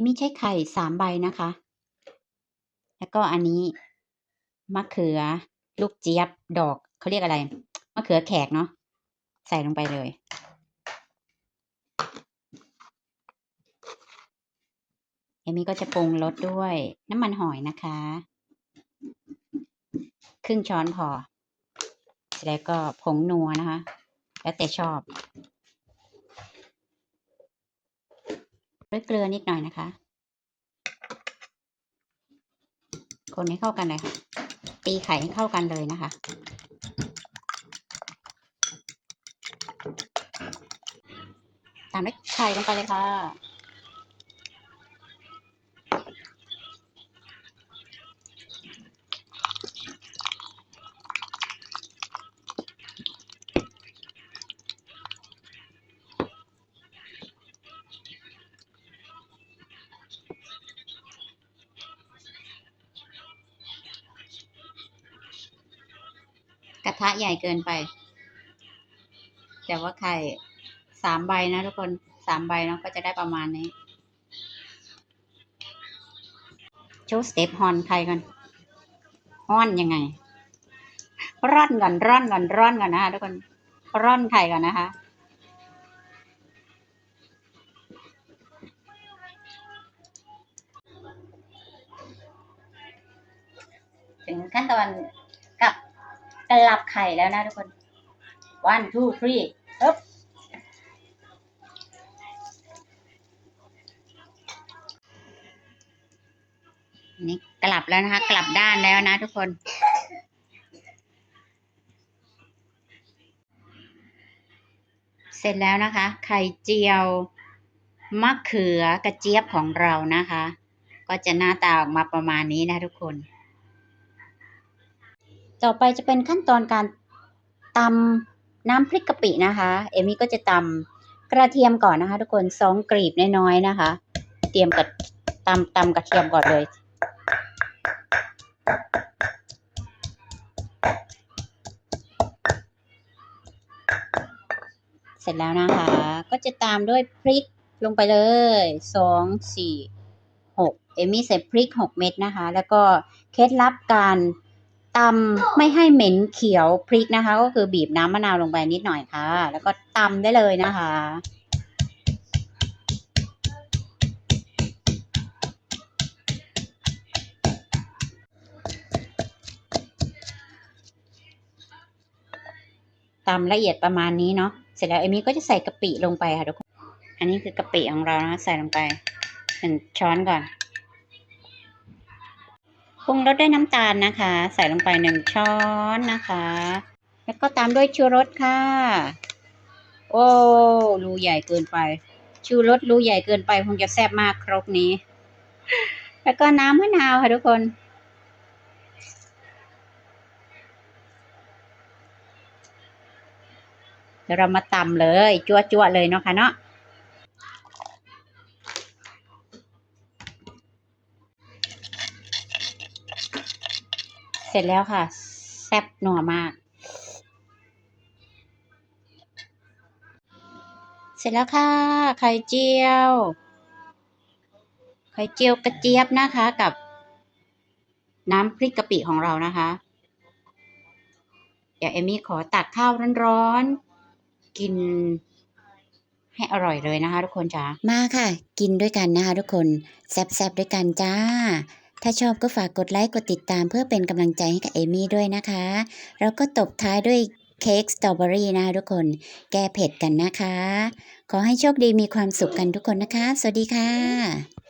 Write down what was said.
เอมี่ใช้ไข่สามใบนะคะ แล้วก็อันนี้มะเขือลูกเจี๊ยบดอกเขาเรียกอะไรมะเขือแขกเนาะใส่ลงไปเลยเอมมี่ก็จะปรุงรสด้วยน้ำมันหอยนะคะ ครึ่งช้อนพอแล้วก็ผงนัวนะคะ แล้วแต่ชอบ ด้วยเกลือนิดหน่อยนะคะ คนให้เข้ากันเลยค่ะ ตีไข่ให้เข้ากันเลยนะคะ ตามด้วยไข่ลงไปเลยค่ะ กระ ทะใหญ่เกินไป แต่ว่าไข่สามใบนะทุกคนสามใบเนาะก็จะได้ประมาณนี้โชว์สเต็ปฮอนไข่กันฮอนยังไง ร่อนก่อนร่อนก่อนร่อนก่อนนะคะทุกคนร่อนไข่ก่อนนะคะถึงขั้นตอนกับ กลับไข่แล้วนะทุกคน one two three ปึ๊บนี่กลับแล้วนะคะ กลับด้านแล้วนะทุกคน เสร็จแล้วนะคะ ไข่เจียวมะเขือกระเจี๊ยบของเรานะคะ ก็จะหน้าตาออกมาประมาณนี้นะทุกคน ต่อไปจะเป็นขั้นตอนการตำน้ำพริกกะปินะคะ เอมี่ก็จะตำกระเทียมก่อนนะคะ ทุกคนสองกรีบน้อยๆนะคะ เตรียมกับตำตำกระเทียมก่อนเลยเสร็จแล้วนะคะ ก็จะตามด้วยพริกลงไปเลยสองสี่หกเอมี่ใส่พริกหกเม็ดนะคะ แล้วก็เคล็ดลับการ ตำไม่ให้เหม็นเขียวพริกนะคะ ก็คือบีบน้ำมะนาวลงไปนิดหน่อยค่ะ แล้วก็ตำได้เลยนะคะ ตำละเอียดประมาณนี้เนาะเสร็จแล้วเอมี่ก็จะใส่กะปิลงไปค่ะทุกคน อันนี้คือกะปิของเรานะใส่ลงไปหนึ่งช้อนก่อน รุงรสด้วยน้ำตาลนะคะ ใส่ลงไปหนึ่งช้อนนะคะ แล้วก็ตามด้วยชูรสค่ะ โอ้รูใหญ่เกินไป ชูรสรูใหญ่เกินไปคงจะแซ่บมากครกนี้ แล้วก็น้ำมะนาวค่ะทุกคนเดี๋ยวเรามาตำเลยจั่วจั่วๆเลยเนาะค่ะเนาะ เสร็จแล้วค่ะ แซ่บหนัวมาก เสร็จแล้วค่ะ ไข่เจียว ไข่เจียวกระเจี๊ยบนะคะกับน้ำพริกกะปิของเรานะคะ เดี๋ยวเอมี่ขอตักข้าวร้อนๆ กินให้อร่อยเลยนะคะ ทุกคนจ้ามาค่ะ กินด้วยกันนะคะ ทุกคน แซ่บๆด้วยกันจ้า ถ้าชอบก็ฝากกดไลค์กดติดตามเพื่อเป็นกำลังใจให้กับเอมี่ด้วยนะคะ แล้วก็ตบท้ายด้วยเค้กสตรอเบอรี่นะคะทุกคนแก้เผ็ดกันนะคะ ขอให้โชคดีมีความสุขกันทุกคนนะคะ สวัสดีค่ะ